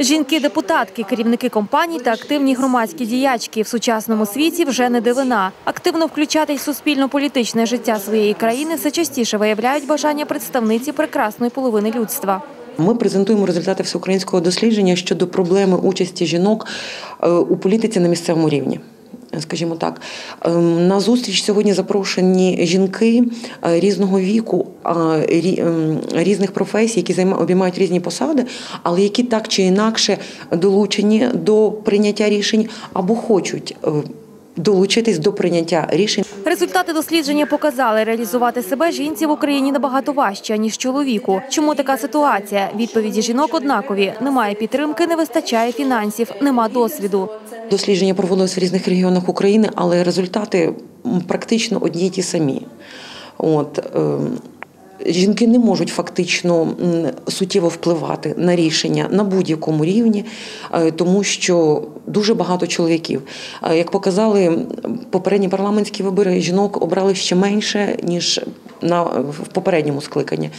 Жінки-депутатки, керівники компаній та активні громадські діячки в сучасному світі вже не дивина. Активно включатись в суспільно-політичне життя своєї країни все частіше виявляють бажання представниці прекрасної половини людства. Ми презентуємо результати всеукраїнського дослідження щодо проблеми участі жінок е, у політиці на місцевому рівні. Скажімо так, Ем, на зустріч сьогодні запрошені жінки е, різного віку, ем, різних професій, які обіймають різні посади, але які так чи інакше долучені до прийняття рішень або хочуть е, долучитись до прийняття рішень. Результати дослідження показали, реалізувати себе жінці в Україні набагато важче, ніж чоловіку. Чому така ситуація? Відповіді жінок однакові. Немає підтримки, не вистачає фінансів, нема досвіду. Дослідження проводились в різних регіонах України, але результати практично одні й ті самі. От, ем, Жінки не можуть фактично суттєво впливати на рішення на будь-якому рівні, е, тому що дуже багато чоловіків. Е, Як показали попередні парламентські вибори, жінок обрали ще менше ніж на в попередньому скликанні.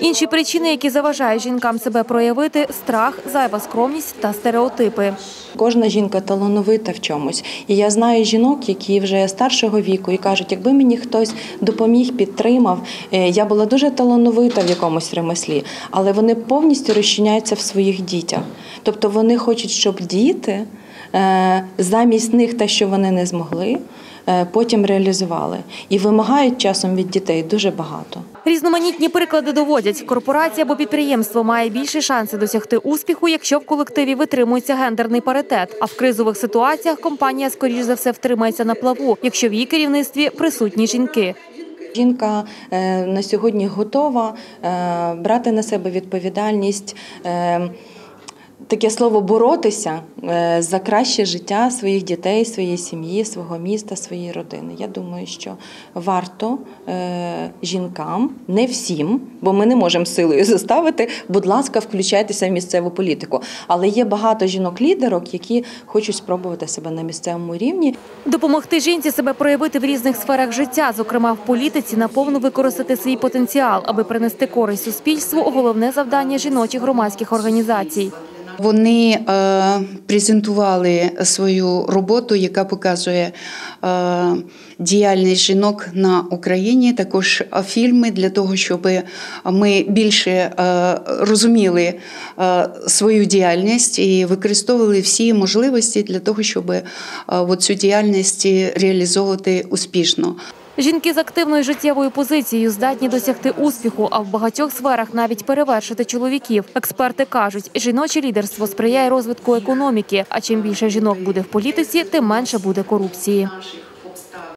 Інші причини, які заважають жінкам себе проявити – страх, зайва скромність та стереотипи. Кожна жінка талановита в чомусь. І я знаю жінок, які вже старшого віку і кажуть, якби мені хтось допоміг, підтримав, е, я була дуже талановита в якомусь ремеслі, але вони повністю розчиняються в своїх дітях. Тобто вони хочуть, щоб діти замість них те, що вони не змогли, е, потім реалізували. І вимагають часом від дітей дуже багато. Різноманітні приклади доводять, корпорація або підприємство має більші шанси досягти успіху, якщо в колективі витримується гендерний паритет. А в кризових ситуаціях компанія, скоріш за все, втримається на плаву, якщо в її керівництві присутні жінки. Жінка е, на сьогодні готова е, брати на себе відповідальність. Таке слово боротися е, за краще життя своїх дітей, своєї сім'ї, свого міста, своєї родини. Я думаю, що варто е, жінкам, не всім, бо ми не можемо силою заставити, будь ласка, включайтеся в місцеву політику. Але є багато жінок-лідерок, які хочуть спробувати себе на місцевому рівні. Допомогти жінці себе проявити в різних сферах життя, зокрема в політиці, наповну використати свій потенціал, аби принести користь суспільству – головне завдання жіночих громадських організацій. Вони е, презентували свою роботу, яка показує е, діяльність жінок на Україні. Також е, фільми для того, щоб ми більше розуміли свою діяльність і використовували всі можливості для того, щоб цю діяльність реалізовувати успішно. Жінки з активною життєвою позицією здатні досягти успіху, а в багатьох сферах навіть перевершити чоловіків. Експерти кажуть, жіноче лідерство сприяє розвитку економіки. А чим більше жінок буде в політиці, тим менше буде корупції.